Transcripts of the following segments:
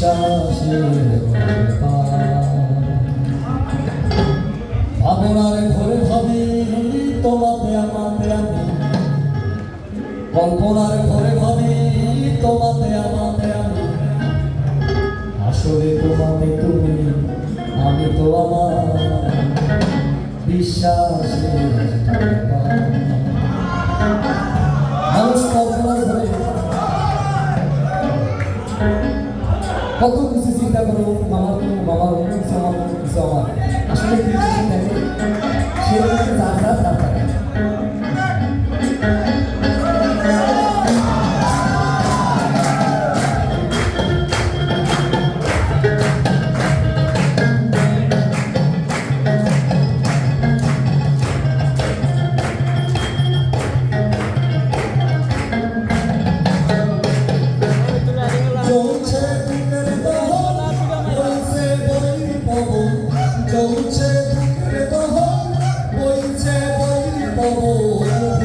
বিশ্বাসের ঘরে ভাবি তোমাতে আমাতে আমি কল্পনার ঘরে ভাবি তোমাতে আমাতে আমি আসলে তোমাতে তুমি আমি তো আমার বিশ্বাসের Pagkakasisita mo ng mga Oh.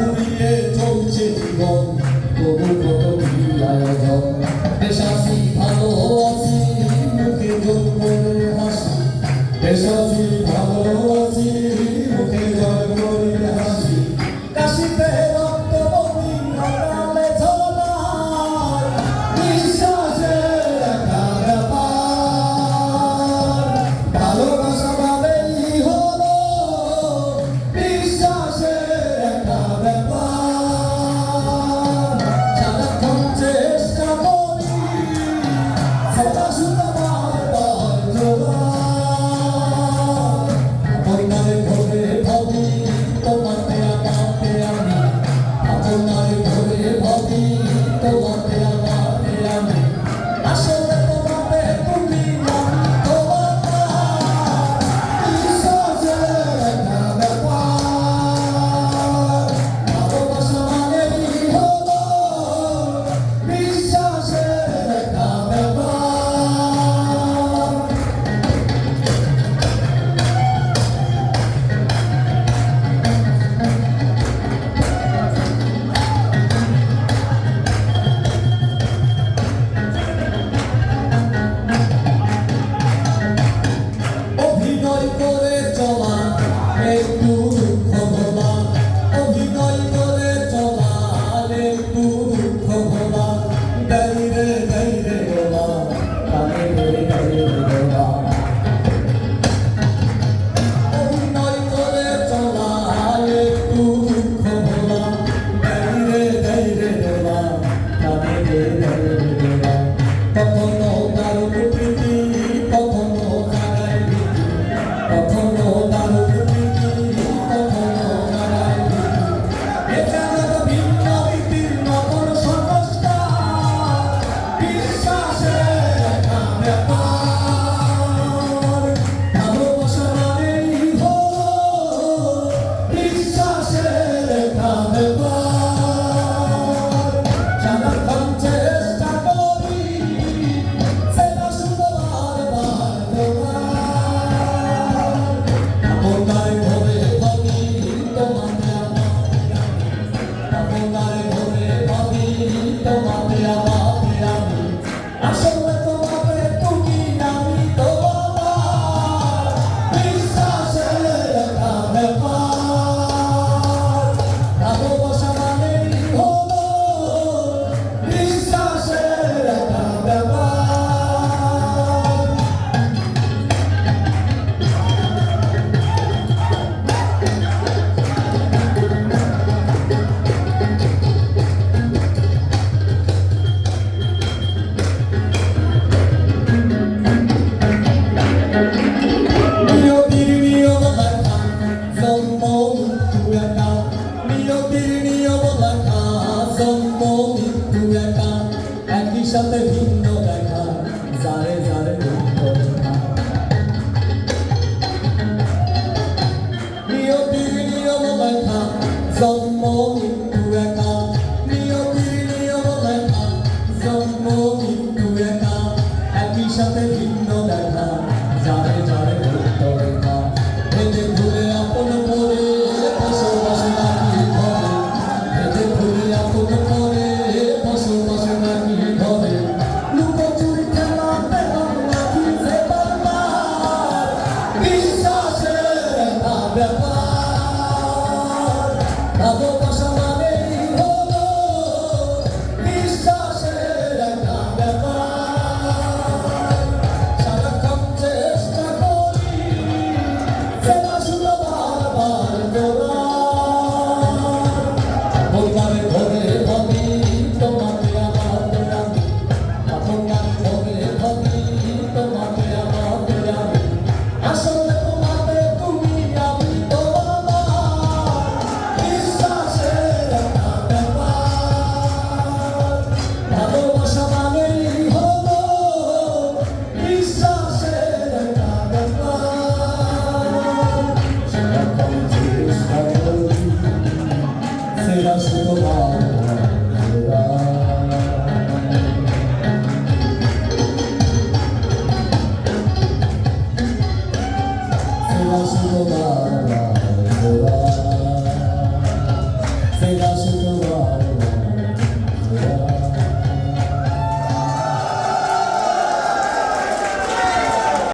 Thank you. 어, 어 Devasu Bhagavan